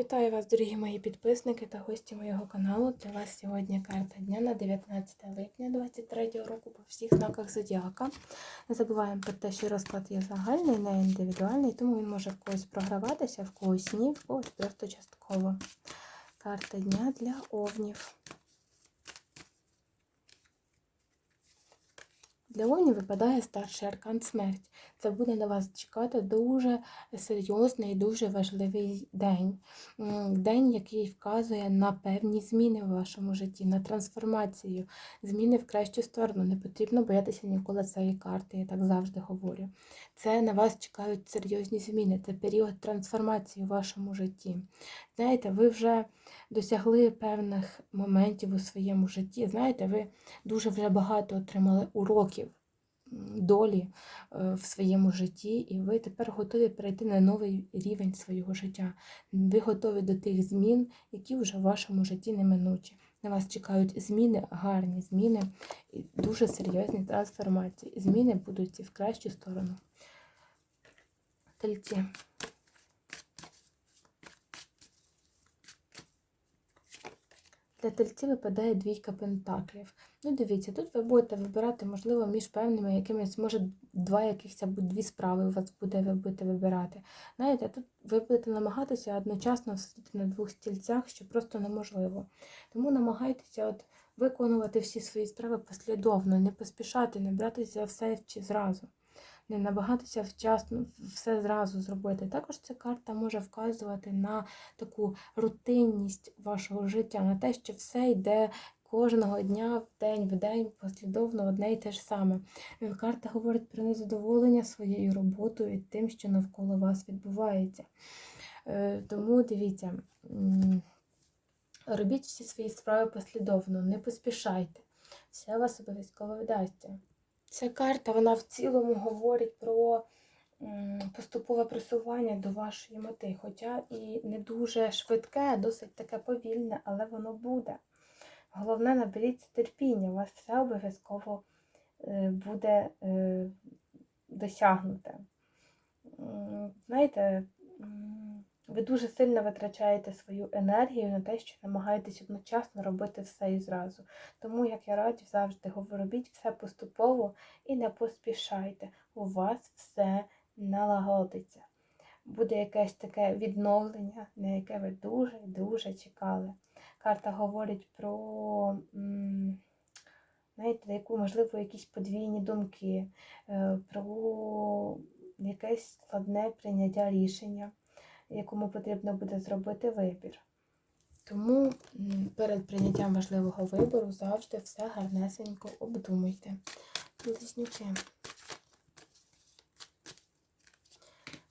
Вітаю вас, дорогі мої підписники та гості моєго каналу. Для вас сьогодні карта дня на 19 липня 2023 року по всіх знаках Зодіака. Не забуваємо про те, що розклад є загальний, не індивідуальний, тому він може в когось програватися, в когось ні, в когось просто частково. Карта дня для овнів. Для Овнів випадає старший аркан смерть. Це буде на вас чекати дуже серйозний і дуже важливий день. День, який вказує на певні зміни в вашому житті, на трансформацію, зміни в кращу сторону. Не потрібно боятися ніколи цієї карти, я так завжди говорю. Це на вас чекають серйозні зміни, це період трансформації у вашому житті. Знаєте, ви вже досягли певних моментів у своєму житті. Знаєте, ви дуже вже багато отримали уроків долі е, в своєму житті, і ви тепер готові перейти на новий рівень свого життя. Ви готові до тих змін, які вже в вашому житті неминучі. На вас чекають зміни, гарні зміни, і дуже серйозні трансформації. Зміни будуть в кращу сторону. Тельці. Для тельців випадає двійка пентаклів. Ну, дивіться, тут ви будете вибирати, можливо, між певними якимись, може, два якихось або дві справи у вас буде, ви будете вибирати. Знаєте, тут ви будете намагатися одночасно сидіти на двох стільцях, що просто неможливо. Тому намагайтеся от виконувати всі свої справи послідовно, не поспішати, не братися все зразу. Не намагатися вчасно все зразу зробити. Також ця карта може вказувати на таку рутинність вашого життя, на те, що все йде кожного дня, в день в день, послідовно одне й те ж саме. Е, Карта говорить про незадоволення своєю роботою і тим, що навколо вас відбувається. Е, Тому дивіться, робіть всі свої справи послідовно, не поспішайте. Все вас обов'язково вдасться. Ця карта вона в цілому говорить про поступове просування до вашої мети. Хоча і не дуже швидке, досить таке повільне, але воно буде. Головне, наберіться терпіння, у вас все обов'язково е, буде е, досягнуте. Знаєте, ви дуже сильно витрачаєте свою енергію на те, що намагаєтесь одночасно робити все і зразу. Тому, як я раджу, завжди говорю, робіть все поступово і не поспішайте. У вас все налагодиться. Буде якесь таке відновлення, на яке ви дуже і дуже чекали. Карта говорить про, знаєте, яку, можливо, якісь подвійні думки, е, про якесь складне прийняття рішення, якому потрібно буде зробити вибір. Тому перед прийняттям важливого вибору завжди все гарнесенько обдумуйте. Близнюки.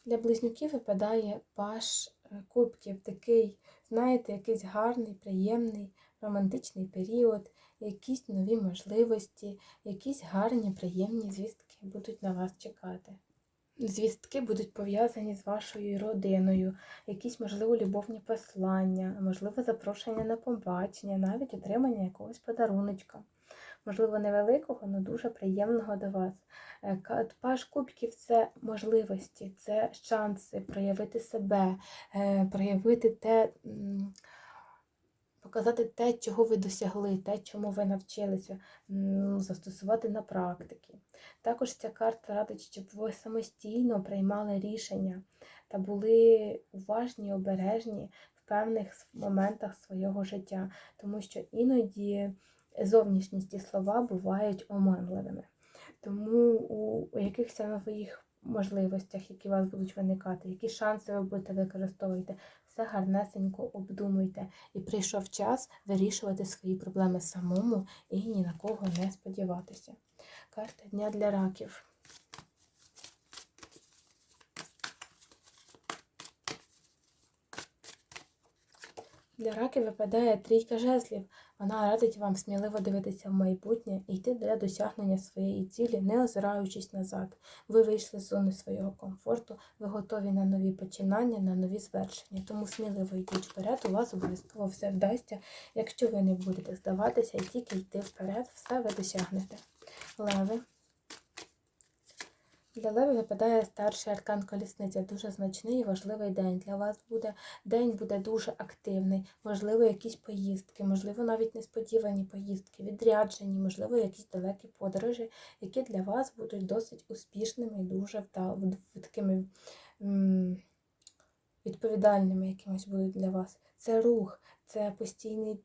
Для близнюків випадає паш е, кубків, такий, знаєте, якийсь гарний, приємний, романтичний період, якісь нові можливості, якісь гарні, приємні звістки будуть на вас чекати. Звістки будуть пов'язані з вашою родиною, якісь, можливо, любовні послання, можливо, запрошення на побачення, навіть отримання якогось подаруночка. Можливо, невеликого, але дуже приємного до вас. Е, Паш кубків це можливості, це шанси проявити себе, е, проявити те, показати те, чого ви досягли, те, чому ви навчилися, застосувати на практиці. Також ця карта радить, щоб ви самостійно приймали рішення та були уважні, обережні в певних моментах свого життя, тому що іноді зовнішність і слова бувають оманливими. Тому у, у якихось нових можливостях, які у вас будуть виникати, які шанси ви будете використовувати, все гарнесенько обдумуйте. І прийшов час вирішувати свої проблеми самому і ні на кого не сподіватися. Карта дня для раків. Для раків випадає трійка жезлів. Вона радить вам сміливо дивитися в майбутнє і йти для досягнення своєї цілі, не озираючись назад. Ви вийшли з зони свого комфорту, ви готові на нові починання, на нові звершення. Тому сміливо йдіть вперед, у вас обов'язково все вдасться. Якщо ви не будете здаватися і тільки йти вперед, все ви досягнете. Леви. Для Леви випадає старший аркан колісниця. Дуже значний і важливий день. Для вас буде день буде дуже активний, можливо, якісь поїздки, можливо, навіть несподівані поїздки, відряджені, можливо, якісь далекі подорожі, які для вас будуть досить успішними і дуже такими відповідальними якимось будуть для вас. Це рух, це постійний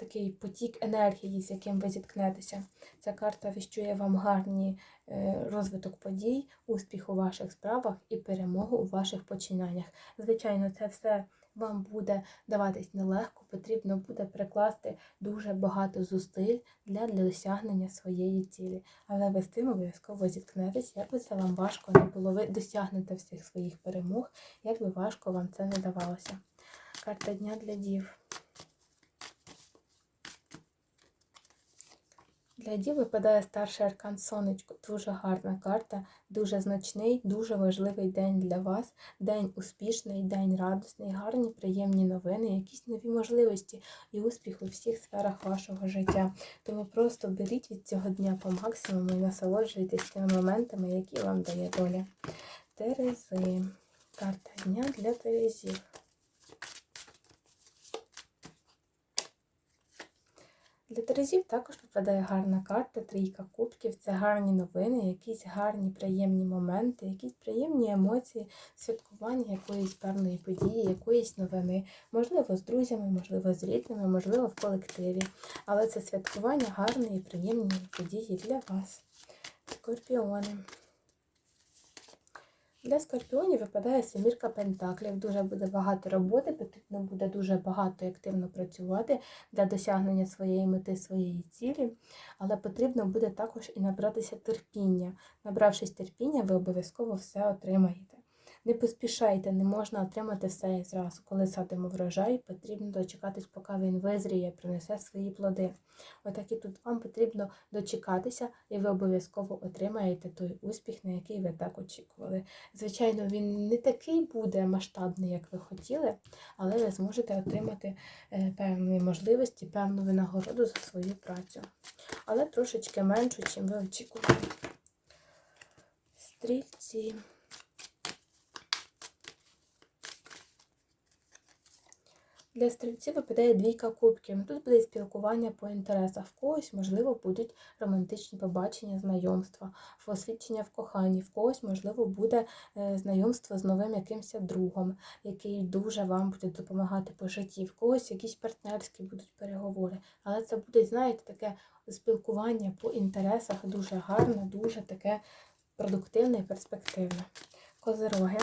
такий потік енергії, з яким ви зіткнетеся. Ця карта віщує вам гарний е, розвиток подій, успіх у ваших справах і перемогу у ваших починаннях. Звичайно, це все вам буде даватись нелегко, потрібно буде прикласти дуже багато зусиль для, досягнення своєї цілі. Але ви з тим обов'язково зіткнетесь, як би це вам важко не було. Ви досягнете всіх своїх перемог, як би важко вам це не давалося. Карта дня для дів. Для дів випадає старший аркан сонечко. Дуже гарна карта, дуже значний, дуже важливий день для вас. День успішний, день радісний, гарні, приємні новини, якісь нові можливості і успіх у всіх сферах вашого життя. Тому просто беріть від цього дня по максимуму і насолоджуйтесь тими моментами, які вам дає доля. Терези. Карта дня для Терезів. Для Терезів також випадає гарна карта, трійка кубків. Це гарні новини, якісь гарні, приємні моменти, якісь приємні емоції, святкування якоїсь певної події, якоїсь новини. Можливо, з друзями, можливо, з рідними, можливо, в колективі. Але це святкування гарної і приємні події для вас. Скорпіони. Для скорпіонів випадає семірка пентаклів. Дуже буде багато роботи, потрібно буде дуже багато і активно працювати для досягнення своєї мети, своєї цілі. Але потрібно буде також і набратися терпіння. Набравшись терпіння, ви обов'язково все отримаєте. Не поспішайте, не можна отримати все зразу. Коли садимо врожай, потрібно дочекатись, поки він визріє, принесе свої плоди. Отак і тут вам потрібно дочекатися, і ви обов'язково отримаєте той успіх, на який ви так очікували. Звичайно, він не такий буде масштабний, як ви хотіли, але ви зможете отримати е, певні можливості, певну винагороду за свою працю. Але трошечки меншу, чим ви очікували. Стрільці. Для стрільців випадає двійка кубків. Тут буде спілкування по інтересах. В когось, можливо, будуть романтичні побачення, знайомства, освідчення в коханні, в когось, можливо, буде е, знайомство з новим якимось другом, який дуже вам буде допомагати по житті. В когось якісь партнерські будуть переговори. Але це буде, знаєте, таке спілкування по інтересах дуже гарне, дуже таке продуктивне і перспективне. Козироги.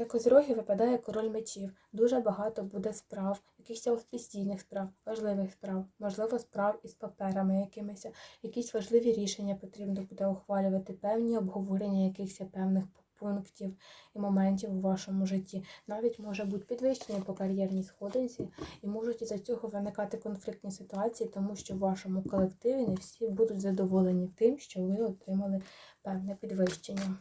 Для козирогів випадає король мечів. Дуже багато буде справ, якихось офіційних справ, важливих справ, можливо, справ із паперами якимись, якісь важливі рішення потрібно буде ухвалювати, певні обговорення якихось певних пунктів і моментів у вашому житті. Навіть може бути підвищення по кар'єрній сходинці, і можуть із-за цього виникати конфліктні ситуації, тому що в вашому колективі не всі будуть задоволені тим, що ви отримали певне підвищення.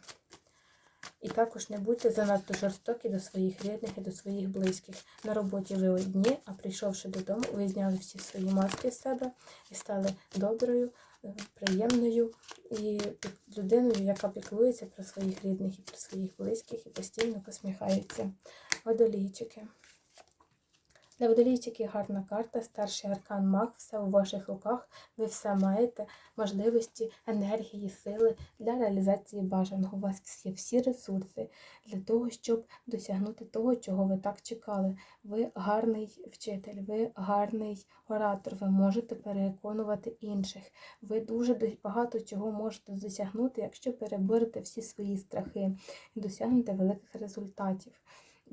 І також не будьте занадто жорстокі до своїх рідних і до своїх близьких. На роботі ви одні, а прийшовши додому, ви зняли всі свої маски з себе і стали доброю, е, приємною і людиною, яка піклується про своїх рідних і про своїх близьких і постійно посміхається. Водолійчики. Для водолійчиків гарна карта, старший аркан маг, все у ваших руках, ви все маєте, можливості, енергії, сили для реалізації бажаного. У вас є всі ресурси для того, щоб досягнути того, чого ви так чекали. Ви гарний вчитель, ви гарний оратор, ви можете переконувати інших. Ви дуже багато чого можете досягнути, якщо переборете всі свої страхи і досягнете великих результатів.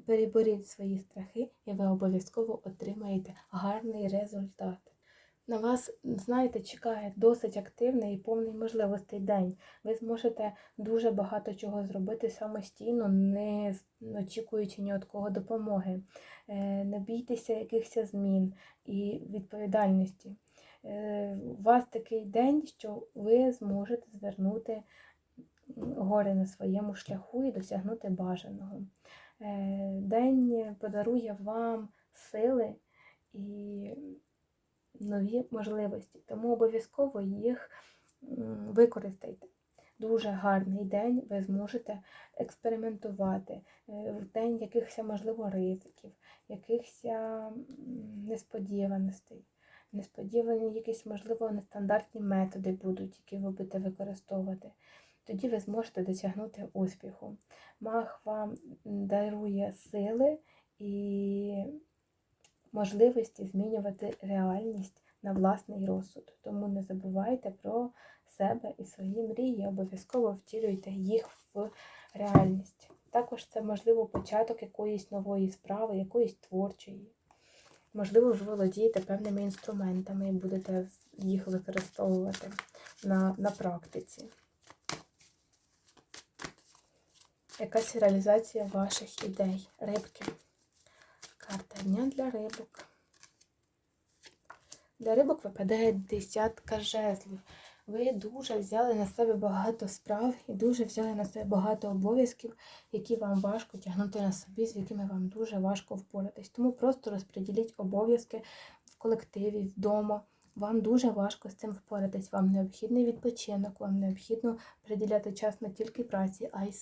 Переборіть свої страхи, і ви обов'язково отримаєте гарний результат. На вас, знаєте, чекає досить активний і повний можливостей день. Ви зможете дуже багато чого зробити самостійно, не очікуючи ні від кого допомоги. Е, Не бійтеся якихось змін і відповідальності. Е, У вас такий день, що ви зможете звернути гори на своєму шляху і досягнути бажаного. Е, День подарує вам сили і нові можливості. Тому обов'язково їх використайте. Дуже гарний день, ви зможете експериментувати е, в день якихось, можливо, ризиків, якихось несподіваностей. Несподівані якісь, можливо, нестандартні методи будуть, які ви будете використовувати. Тоді ви зможете досягнути успіху. Маг вам дарує сили і можливості змінювати реальність на власний розсуд. Тому не забувайте про себе і свої мрії, обов'язково втілюйте їх в реальність. Також це можливо початок якоїсь нової справи, якоїсь творчої. Можливо, ви володієте певними інструментами і будете їх використовувати на, на практиці. Якась реалізація ваших ідей. Рибки. Карта дня для рибок. Для рибок випадає десятка жезлів. Ви дуже взяли на себе багато справ і дуже взяли на себе багато обов'язків, які вам важко тягнути на собі, з якими вам дуже важко впоратись. Тому просто розподіліть обов'язки в колективі, вдома. Вам дуже важко з цим впоратись. Вам необхідний відпочинок, вам необхідно приділяти час не тільки праці, а й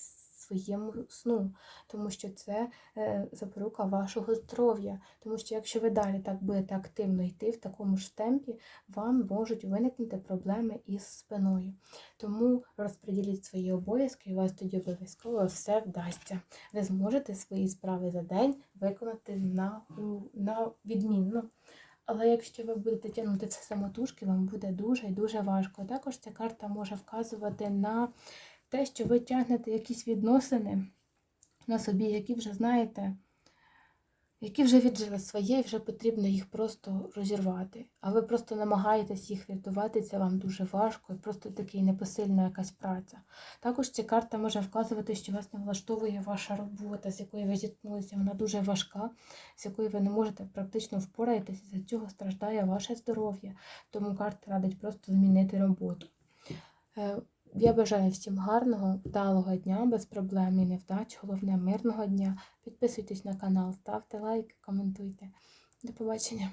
своєму сну, тому що це е, запорука вашого здоров'я. Тому що якщо ви далі так будете активно йти в такому ж темпі, вам можуть виникнути проблеми із спиною. Тому розподіліть свої обов'язки, і у вас тоді обов'язково все вдасться. Ви зможете свої справи за день виконати на, на відмінно. Але якщо ви будете тягнути це самотужки, вам буде дуже і дуже важко. Також ця карта може вказувати на те, що ви тягнете якісь відносини на собі, які вже знаєте, які вже віджили своє, і вже потрібно їх просто розірвати. А ви просто намагаєтесь їх рятувати, це вам дуже важко, і просто такий непосильна якась праця. Також ця карта може вказувати, що вас не влаштовує ваша робота, з якою ви зіткнулися, вона дуже важка, з якою ви не можете практично впоратися, і за цього страждає ваше здоров'я. Тому карта радить просто змінити роботу. Я бажаю всім гарного, вдалого дня, без проблем і невдач, головне мирного дня. Підписуйтесь на канал, ставте лайки, коментуйте. До побачення.